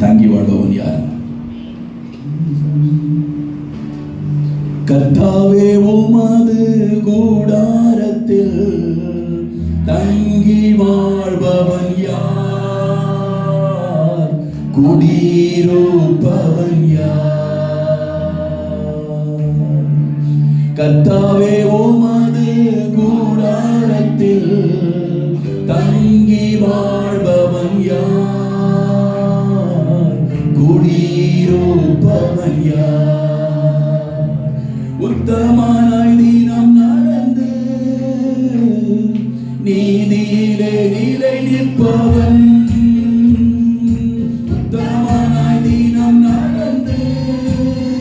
தாங்கி வாழ்பவன் யார்? கர்த்தாவே உமது கூடாரத்தில் தங்கி வாழ்பவன் யார்? குடியிருப்பவன் யார்? கர்த்தாவே உமது கூடாரத்தில் தங்கி வாழ்பவன் யார்?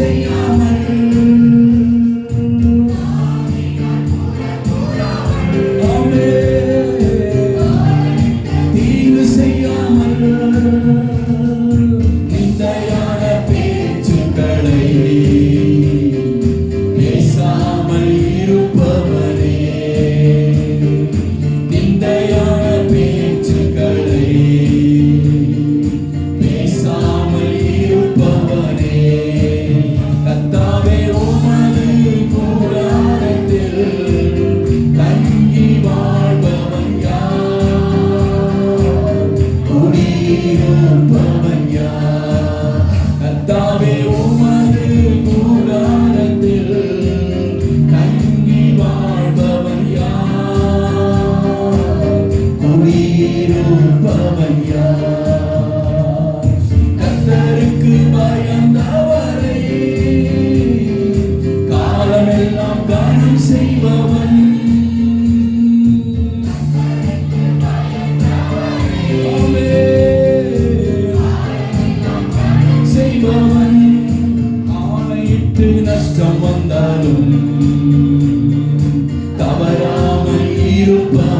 say சுமந்தாலும் தவறாமல் இருப்பான்.